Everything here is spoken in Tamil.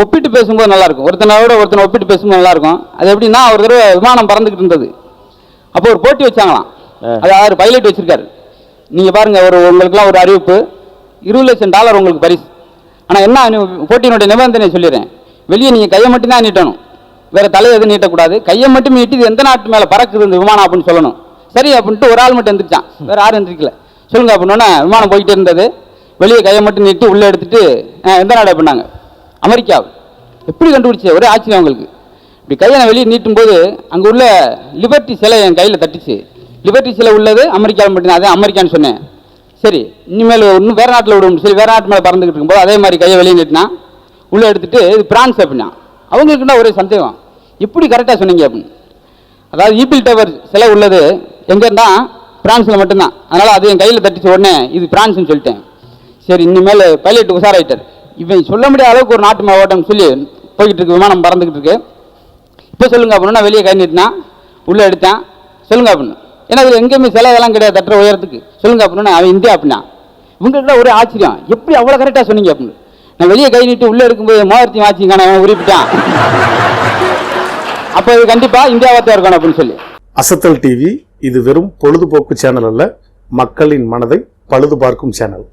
ஒப்பிட்டு பேசும்போது நல்லா இருக்கும் ஒருத்தனோட ஒருத்தனை ஒப்பிட்டு பேசும்போது நல்லா இருக்கும் அது எப்படின்னா ஒரு தடவை விமானம் பறந்துகிட்டு இருந்தது. அப்போ ஒரு போட்டி வச்சாங்களாம். அது ஆறு பைலட் வச்சிருக்காரு. நீங்க பாருங்க ஒரு உங்களுக்குலாம் ஒரு அறிவிப்பு. இருபது லட்சம் டாலர் உங்களுக்கு பரிசு. ஆனா என்ன போட்டியினுடைய நிபந்தனை சொல்லிடுறேன். வெளியே நீங்க கையை மட்டும் தான் நீட்டணும். வேற தலையை எதுவும் நீட்டக்கூடாது. கையை மட்டும் நீட்டி இது எந்த நாட்டு மேல பறக்குது இந்த விமானம் அப்படின்னு சொல்லணும். சரி அப்படின்ட்டு ஒரு ஆள் மட்டும் எந்திரிச்சான். வேற யாரும் எந்திரிக்கல. சொல்லுங்க அப்படின்னோடனே விமானம் போயிட்டே இருந்தது. வெளியே கையை மட்டும் நீட்டி உள்ள எடுத்துட்டு "அஹ், எந்த நாடு அப்படின்னாங்க? அமெரிக்காவில் எப்படி கண்டுபிடிச்ச ஒரே ஆச்சரியம் அவங்களுக்கு. இப்படி கையை நான் வெளியே நீட்டும் போது அங்கே உள்ள லிபர்ட்டி சிலை என் கையில் தட்டுச்சு. லிபர்ட்டி சிலை உள்ளது அமெரிக்காவில் மட்டும்தான். அதே அமெரிக்கான்னு சொன்னேன். சரி இனிமேல் இன்னும் வேறு நாட்டில் விடுவோம் சரி வேறு நாட்டு மேலே பறந்துக்கிட்டு இருக்கும்போது அதே மாதிரி கையை வெளியே நீட்டினா உள்ளே எடுத்துகிட்டு இது பிரான்ஸ் அப்படின்னா. அவங்களுக்குன்னா ஒரே சந்தேகம்? எப்படி கரெக்டாக சொன்னீங்க அப்படின்னு. அதாவது ஈபிள் டவர் சிலை உள்ளது எங்கேருந்தா பிரான்ஸில் மட்டும்தான். அதனால் அது என் கையில் தட்டிச்ச உடனே இது பிரான்ஸ்னு சொல்லிட்டேன். சரி இனிமேல் பைலட் உஷாராயிட்டார். இவன் சொல்ல முடியாத அளவுக்கு ஒரு நாட்டு மாவட்டம் சொல்லி போய்கிட்டு இருக்கு விமானம் பறந்துக்கிட்டு இருக்கு. இப்போ சொல்லுங்க அப்படின்னு நான் வெளியே கை உள்ளே எடுத்தேன். சொல்லுங்க அப்படின்னு. ஏன்னா அது எங்கேயுமே சிலை இதெல்லாம் கிடையாது தட்டுற உயரத்துக்கு. சொல்லுங்க அப்படின்னு அவன் இந்தியா அப்படின்னா. இவங்களுக்கு ஒரே ஆச்சரியம். எப்படி அவ்வளோ கரெக்டாக சொன்னீங்க அப்படின்னு. நான் வெளியே கை நீட்டு உள்ளே இருக்கும்போது மோதிரத்தையும் வாச்சிங்கான அவன் உரிப்பிட்டான். அப்போ இது கண்டிப்பாக இந்தியாவாக இருக்கணும் அப்படின்னு சொல்லி. அசத்தல் டிவி இது வெறும் பொழுதுபோக்கு சேனல் அல்ல மக்களின் மனதை பழுது பார்க்கும் சேனல்